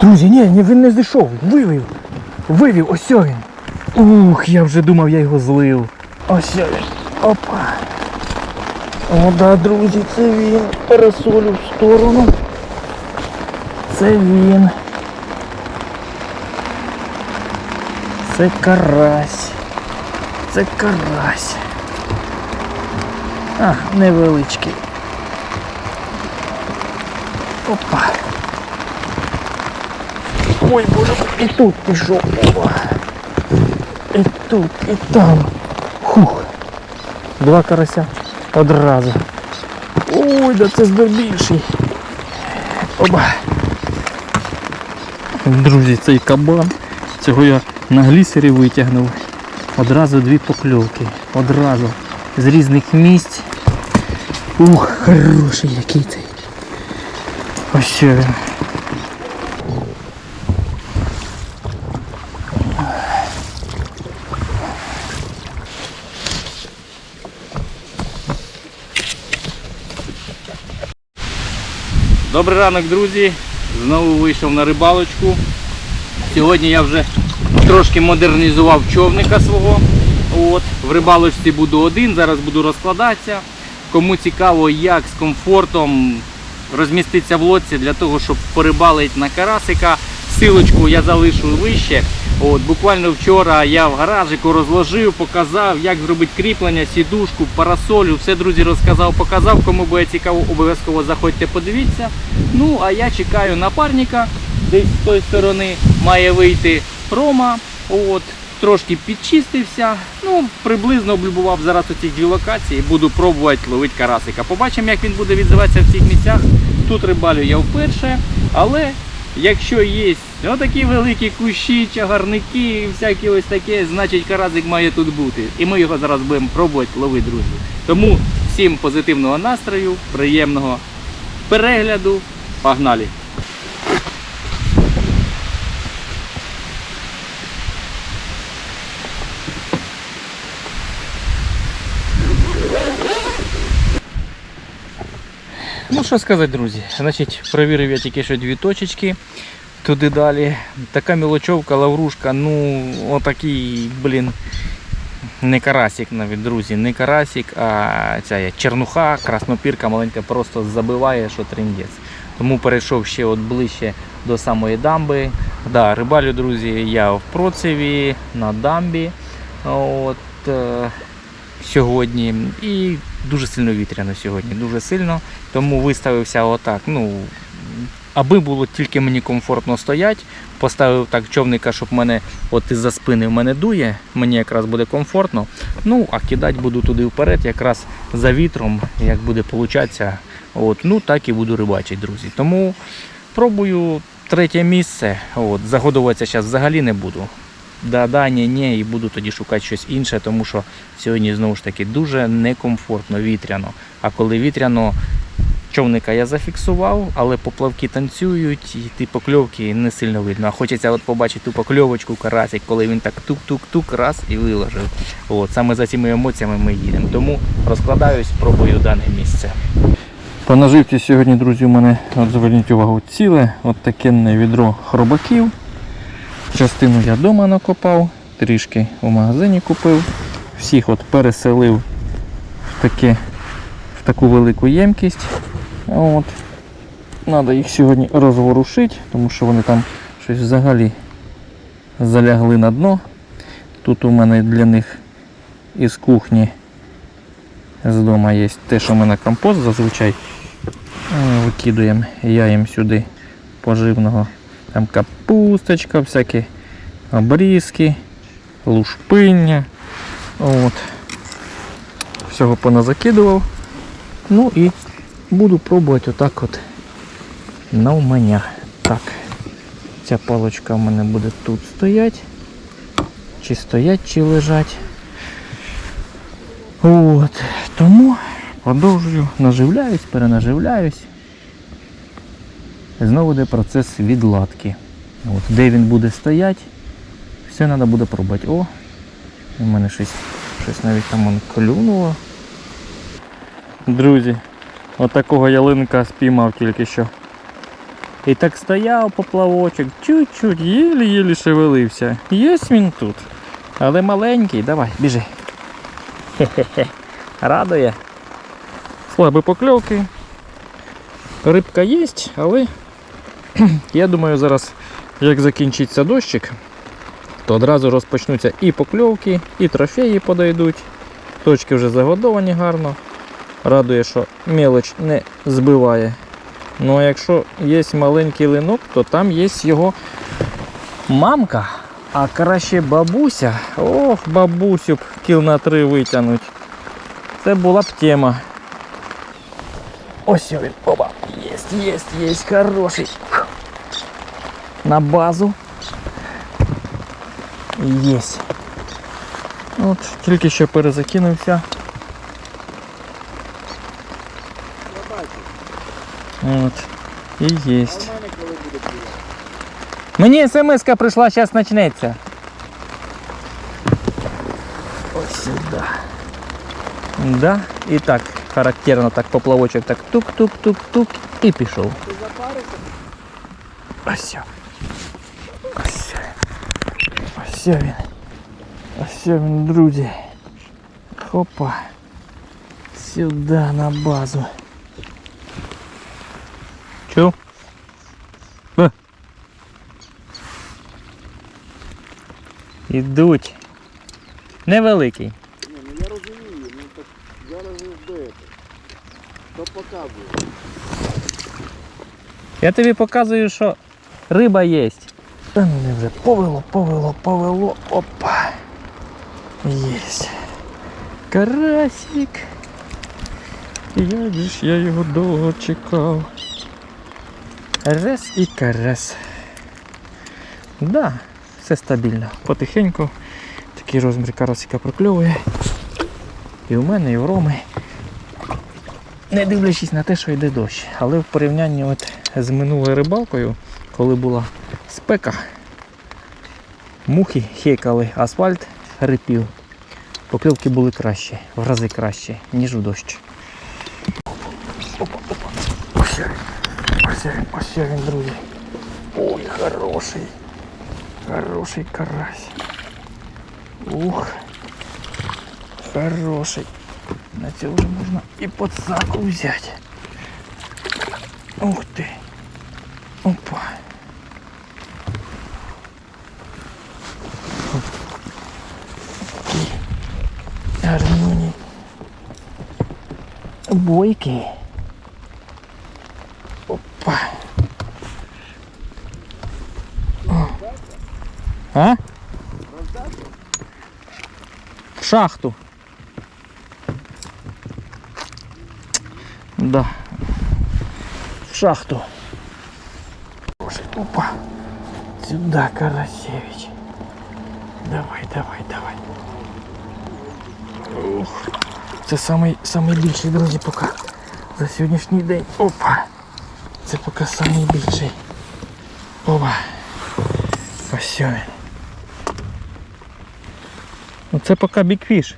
Друзі, ні, ні, він не зійшов, вивів. Вивів, ось він. Ух, я вже думав, я його злив. Ось він. Опа. О, да, друзі, це він. Парасолю в сторону. Це він. Це карась. Це карась. А, невеличкий. Опа. Ой, боже, і тут пішов. І тут, і там. Хух. Два карася одразу. Ой, да це здоровіший. Оба. Друзі, цей кабан. Цього я на глісері витягнув. Одразу дві покльовки. Одразу. З різних місць. Ух, хороший який цей. Ось що він. Добрий ранок, друзі. Знову вийшов на рибалочку. Сьогодні я вже трошки модернізував човника свого. От, в рибалочці буду один, зараз буду розкладатися. Кому цікаво, як з комфортом розміститися в лодці для того, щоб порибалити на карасика. Силочку я залишу вище. От, буквально вчора я в гаражику розложив, показав, як зробити кріплення, сідушку, парасолю. Все, друзі, розказав, показав. Кому буде цікаво, обов'язково заходьте, подивіться. Ну, а я чекаю напарника. Десь з тої сторони має вийти Рома. От, трошки підчистився. Ну, приблизно облюбував зараз оці дві локації. Буду пробувати ловити карасика. Побачимо, як він буде відзиватися в цих місцях. Тут рибалю я вперше, але якщо є отакі великі кущі, чагарники і всякі ось таке, значить каразик має тут бути. І ми його зараз будемо пробувати ловити, друзі. Тому всім позитивного настрою, приємного перегляду. Погнали! Ну що сказати, друзі, значить, провірив я тільки що дві точечки туди далі. Така мілочовка, лаврушка, ну отакий, блін, не карасик навіть, друзі, не карасик, а ця є чернуха, краснопірка маленька просто забиває, що триндець. Тому перейшов ще от ближче до самої дамби. Да, рибалю, друзі, я в Процеві на дамбі. От, е, сьогодні. І дуже сильно вітряно сьогодні, дуже сильно. Тому виставився отак. Ну, аби було тільки мені комфортно стояти, поставив так човника, щоб мене от із-за спини в мене дує, мені якраз буде комфортно. Ну, а кидати буду туди вперед, якраз за вітром, як буде получатися. От, ну так і буду рибачити, друзі. Тому пробую третє місце. От, загодуватися зараз взагалі не буду. Да, да, ні, ні, і буду тоді шукати щось інше, тому що сьогодні знову ж таки дуже некомфортно, вітряно. А коли вітряно, човника я зафіксував, але поплавки танцюють, і ті покльовки не сильно видно. А хочеться от побачити ту покльовочку, карасик, коли він так тук-тук-тук, раз і виложив. От, саме за цими емоціями ми їдемо. Тому розкладаюсь, пробую дане місце. По наживці сьогодні, друзі, у мене, от зверніть увагу, ціле, от таке відро хробаків. Частину я вдома накопав, трішки у магазині купив. Всіх от переселив в, таке, в таку велику ємкість. От. Треба їх сьогодні розворушити, тому що вони там щось взагалі залягли на дно. Тут у мене для них із кухні з дому є те, що ми на компост зазвичай е, викидуємо. Я їм сюди поживного. Там капусточка, всякі обрізки, лушпиння. От. Всього поназакидував. Ну і буду пробувати отак от навмання. Так. Ця палочка в мене буде тут стоять. Чи стоять, чи лежать. От. Тому продовжую, наживляюсь, перенаживляюсь. Знову йде процес відладки. От, де він буде стояти, все треба буде пробувати. О, у мене щось, щось навіть там он клюнуло. Друзі, от такого ялинка спіймав тільки що. І так стояв поплавочок, чуть-чуть, єлі-єлі шевелився. Єсть він тут. Але маленький, давай, біжи. Хе-хе-хе. Радує. Слабі покльовки. Рибка є, але я думаю, зараз, як закінчиться дощик, то одразу розпочнуться і покльовки, і трофеї подойдуть. Точки вже загодовані гарно. Радує, що мелоч не збиває. Ну а якщо є маленький линок, то там є його мамка, а краще бабуся. Ох, бабусю б кіл на три витягнуть. Це була б тема. Ось він, оба. Єсть, єсть, єсть, хороший. На базу. Єсть. От, тільки що перезакинувся. От. І єсть. Мені смс прийшла, зараз почнеться. Ось сюди. Да. І так, характерно так поплавочок так тук-тук-тук-тук і пішов. Ось. Ось. Ось він. Ось він, друзі. Хопа. Сюди на базу. Чув? Ідуть. Невеликий. Ні, ну я розумію, ну так зараз ждете. Що показує? Я тобі показую, що риба є. Та ну не вже повело, повело, повело. Опа. Єсть. Карасик. Як я його довго чекав. Раз і карась. Да, все стабільно. Потихеньку такий розмір карасика прокльовує. І у мене, і в Роми. Не дивлячись на те, що йде дощ. Але в порівнянні от з минулою рибалкою, коли була спека, мухи хекали, асфальт рипів. Покльовки були краще, в рази краще, ніж у дощ. Опа, опа. Ось він. Ось він, ось він, друзі. Ой, хороший. Хороший карась. Ух. Хороший. На це вже можна і подсаку взяти. Ух ти. Опа. Гарнюні. Бойки. Опа. А? В шахту. Да. В шахту. Опа. Сюда, Карасевич. Давай, давай, давай. Ух. Це самий, більший, друзі, поки за сьогоднішній день. Опа. Це поки більший. Опа. Ось. Ну це поки бікфіш.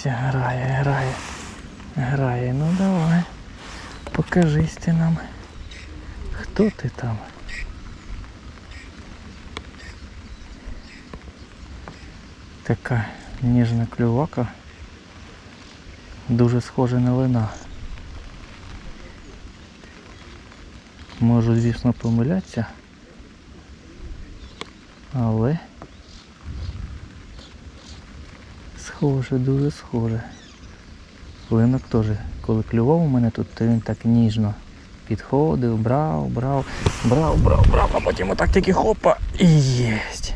Ось грає, грає. Грає. Ну давай. Покажись ти нам. Хто ти там? Така ніжна клювака. Дуже схожа на лина. Можу, звісно, помилятися. Але схоже, дуже схоже. Линок теж, коли клював у мене тут, то він так ніжно підходив, брав, брав, брав, брав, брав, а потім отак тільки хопа і єсть.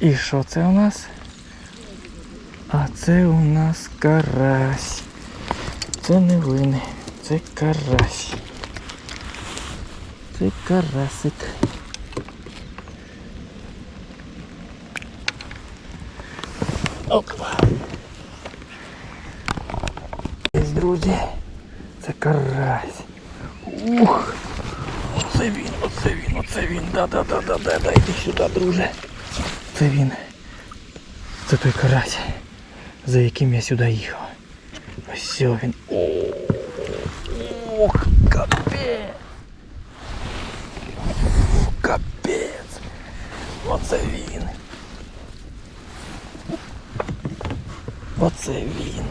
І що це у нас? А це у нас карась. Це не вини, це карась. Це карасик. Опа. Є, друзі. Це карась. Ух. Оце він, оце він, оце він. Да-да-да-да-да. Іди сюди, друже. Це він. Це той карась, за яким я сюди їхав. Ось він. Ох, капець. Капець. Оце він. Оце він.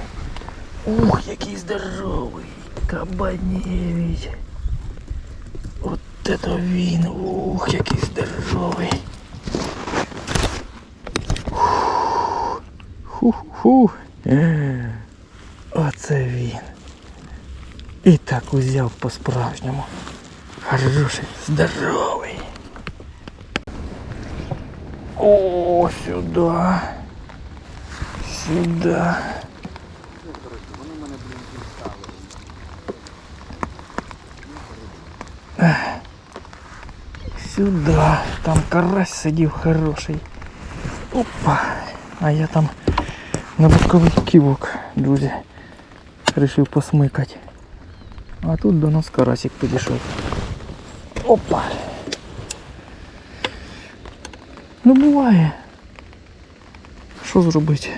Ух, який здоровий. Кабанєвич. От это він. Ух, який здоровий. Ху-ху. Оце він. І так узяв по-справжньому. Хороший, здоровий. О, сюди. Сюди. Вони мене, блін, підставили. Сюди. Там карась сидів хороший. Опа. А я там на боковий ківок, друзі. Рішив посмикати. А тут до нас карасик підійшов. Опа. Ну буває. Що зробити?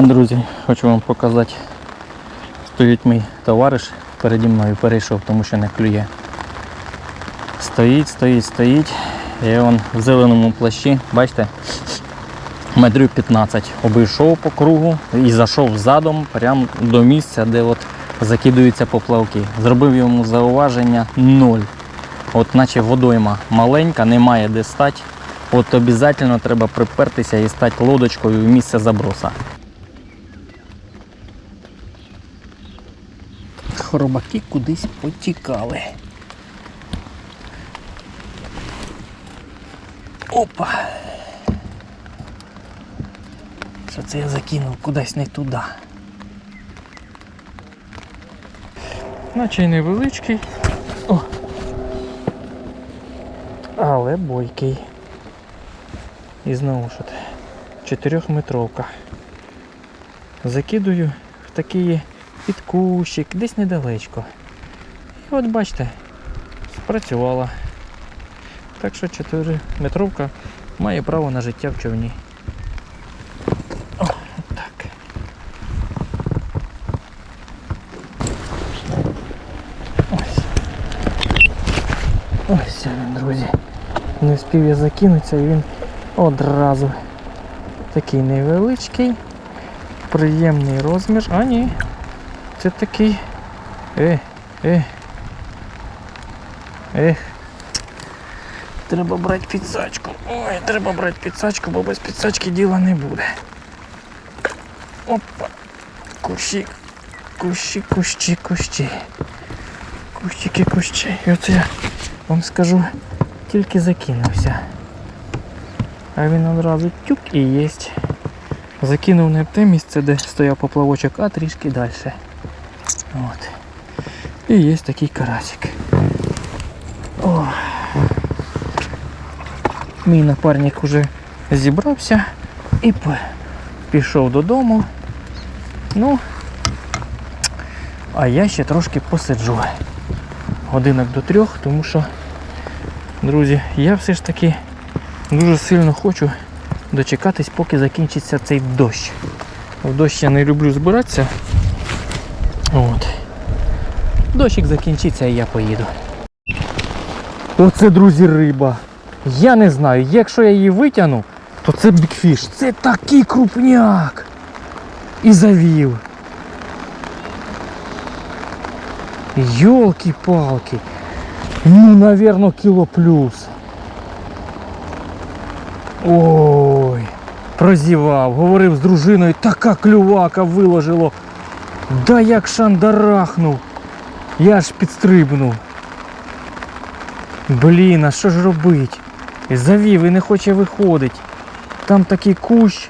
Друзі, хочу вам показати. Стоїть мій товариш переді мною перейшов, тому що не клює. Стоїть, стоїть, стоїть. Я вон в зеленому плащі, бачите, метрів 15 обійшов по кругу і зайшов задом прямо до місця, де от закидуються поплавки. Зробив йому зауваження ноль. От наче водойма маленька, немає де стати. От обов'язково треба припертися і стати лодочкою в місце заброса. Хробаки кудись потікали. Опа. Що це я закинув кудись не туди. Наче й невеличкий. О. Але бойкий. І знову ж от, чотирьохметровка. Закидую в такий під кущик, десь недалечко. І от бачите, спрацювала. Так що 4 метровка має право на життя в човні. Так. Ось. Ось він, друзі. Не встиг я закинутися і він одразу такий невеличкий, приємний розмір. А ні, це такий. Е, е. Ех. Треба брати підсачку. Ой, треба брати підсачку, бо без підсачки діла не буде. Опа. Кущі. Кущі, кущі, кущі. Кущики, кущі. І оце я вам скажу, тільки закинувся. А він одразу тюк і єсть. Закинув не в те місце, де стояв поплавочок, а трішки далі. От. І є такий карасик. О. Мій напарник уже зібрався і пішов додому. Ну, а я ще трошки посиджу. Годинок до трьох, тому що, друзі, я все ж таки дуже сильно хочу дочекатись, поки закінчиться цей дощ. В дощ я не люблю збиратися. От. Дощик закінчиться і я поїду. Оце, друзі, риба. Я не знаю, якщо я її витягну, то це бікфіш. Це такий крупняк. І завів. Йолки-палки. Ну, наверное, кіло плюс. Ой, прозівав, говорив з дружиною, така клювака виложило. Да як шандарахнув. Я аж підстрибнув. Блін, а що ж робить? Завів і не хоче виходить. Там такий кущ.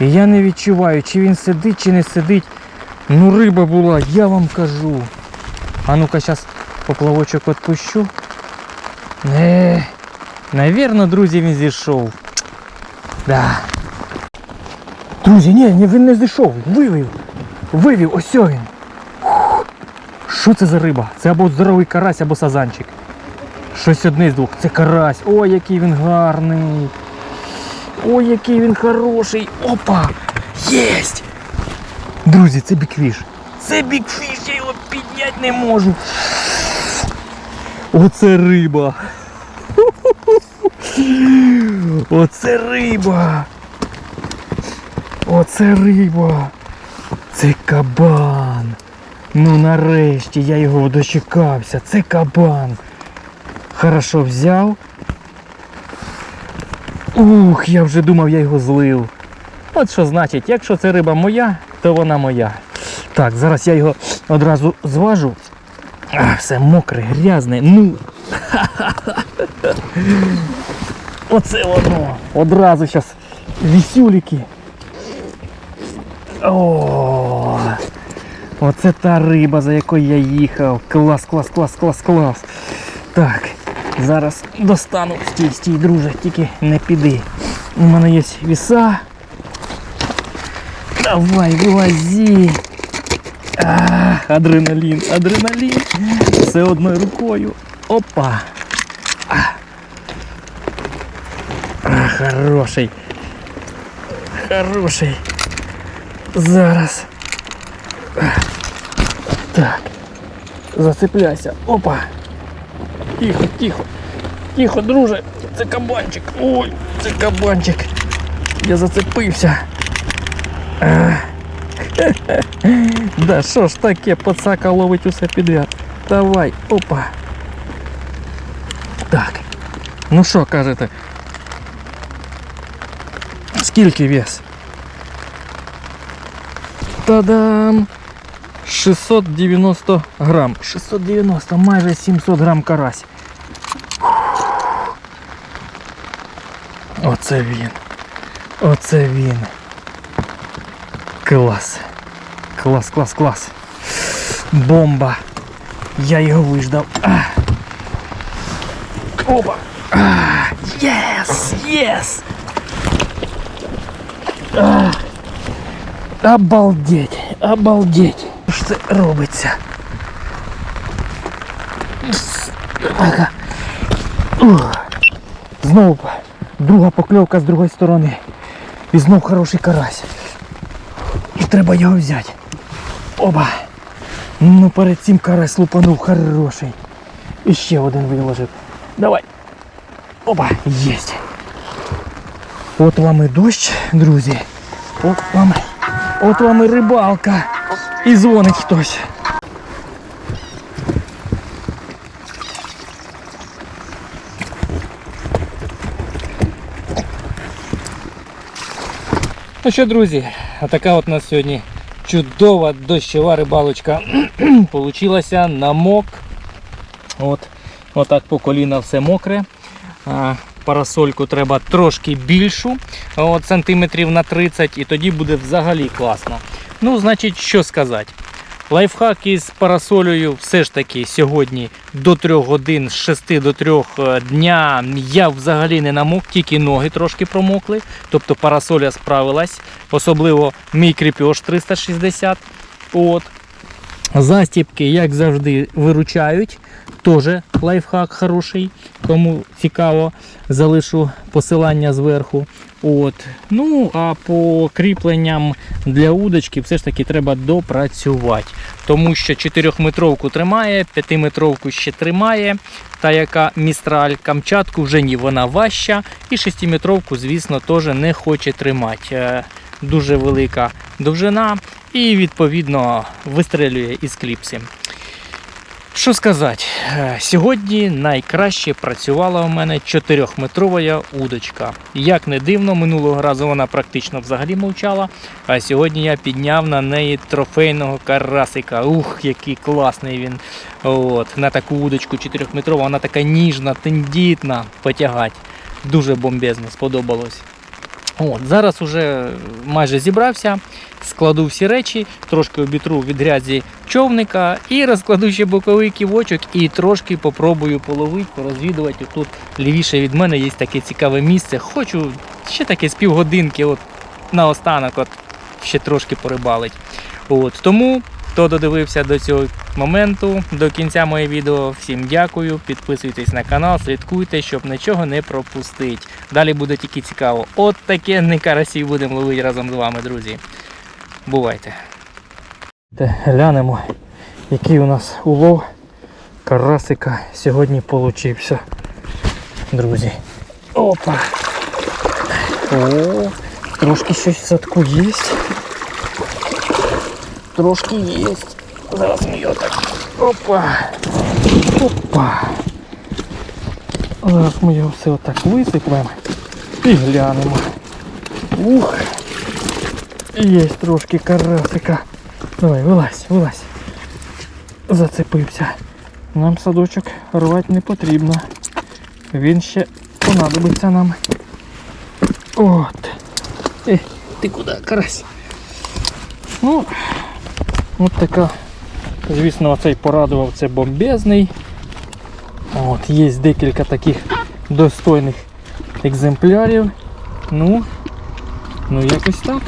І я не відчуваю, чи він сидить, чи не сидить. Ну риба була, я вам кажу. А ну-ка зараз поплавочок відпущу. Не, навірно, друзі, він зійшов. Да. Друзі, ні, ні, він не зійшов. Вивів. Вивів, ось він. Що це за риба? Це або здоровий карась, або сазанчик. Щось одне з двох. Це карась. Ой, який він гарний. Ой, який він хороший. Опа! Єсть! Друзі, це бікфіш. Це бікфіш, я його підняти не можу. Оце риба. Оце риба. Оце риба. Це кабан. Ну нарешті я його дочекався. Це кабан. Хорошо взяв. Ух, я вже думав, я його злив. От що значить, якщо це риба моя, то вона моя. Так, зараз я його одразу зважу. А, все мокре, грязне. Ну. Оце воно. Одразу зараз вісюліки. О, оце та риба, за якою я їхав. Клас, клас, клас, клас, клас. Так, зараз достану. Стій, стій, друже, тільки не піди. У мене є віса. Давай, вилази. А, адреналін, адреналін. Все одною рукою. Опа. А. Хороший. Хороший. Зараз. Так. Зацепляйся. Опа. Тихо, тихо. Тихо, друже. Це кабанчик. Ой, це кабанчик. Я зацепився. А. Да що ж таке, пацака ловить усе підряд. Давай, опа. Так. Ну що кажете? Скільки вес? Та-дам! 690 грам. 690, майже 700 грам карась. Оце він. Оце він. Клас. Клас, клас, клас. Бомба. Я його виждав. А. Опа. А. Єс! Єс! Обалдеть! Обалдеть! Що це робиться? Ага. Знову друга покльовка з другої сторони. І знов хороший карась. І треба його взяти. Оба. Ну перед цим карась лупанув хороший. І ще один виложив. Давай. Опа, єсть. От вам і дощ, друзі. От вам, от вам і рибалка. І дзвонить хтось. Ну що, друзі, така от у нас сьогодні чудова дощова рибалочка получилася. Намок. От, отак по коліна все мокре. Парасольку треба трошки більшу, от, сантиметрів на 30, і тоді буде взагалі класно. Ну, значить, що сказати. Лайфхак із парасолею все ж таки сьогодні до 3 годин, з 6 до 3 е, дня я взагалі не намок, тільки ноги трошки промокли. Тобто парасоля справилась, особливо мій кріпеж 360. От. Застіпки, як завжди, виручають. Теж лайфхак хороший. Кому цікаво, залишу посилання зверху. От. Ну, а по кріпленням для удочки все ж таки треба допрацювати. Тому що 4-метровку тримає, 5-метровку ще тримає. Та яка містраль Камчатку вже ні, вона важча. І 6-метровку, звісно, теж не хоче тримати. Е, Дуже велика довжина і відповідно вистрелює із кліпси. Що сказати, Е, сьогодні найкраще працювала у мене 4-метрова удочка. Як не дивно, минулого разу вона практично взагалі мовчала. А сьогодні я підняв на неї трофейного карасика. Ух, який класний він. От, на таку удочку 4-метрову, вона така ніжна, тендітна, потягать. Дуже бомбезно, сподобалось. От, зараз уже майже зібрався, складу всі речі, трошки обітру від грязі човника і розкладу ще боковий ківочок і трошки попробую половити, порозвідувати. Тут лівіше від мене є таке цікаве місце. Хочу ще таке з півгодинки, от наостанок, от ще трошки порибалить. От, тому, хто додивився до цього моменту, до кінця моє відео, всім дякую. Підписуйтесь на канал, слідкуйте, щоб нічого не пропустити. Далі буде тільки цікаво. От таке не карасів будемо ловити разом з вами, друзі. Бувайте. Глянемо, який у нас улов карасика сьогодні получився. Друзі. Опа. О, трошки щось в садку є. Трошки є. Зараз ми його так. Опа. Опа. Зараз ми його все отак висиплемо і глянемо. Ух. Є трошки карасика. Давай, вилазь, вилазь. Зацепився. Нам садочок рвати не потрібно. Він ще понадобиться нам. От. Е, ти куди, карась? Ну, от така. Звісно, оцей порадував це бомбезний. От, є декілька таких достойних екземплярів. Ну, ну якось так.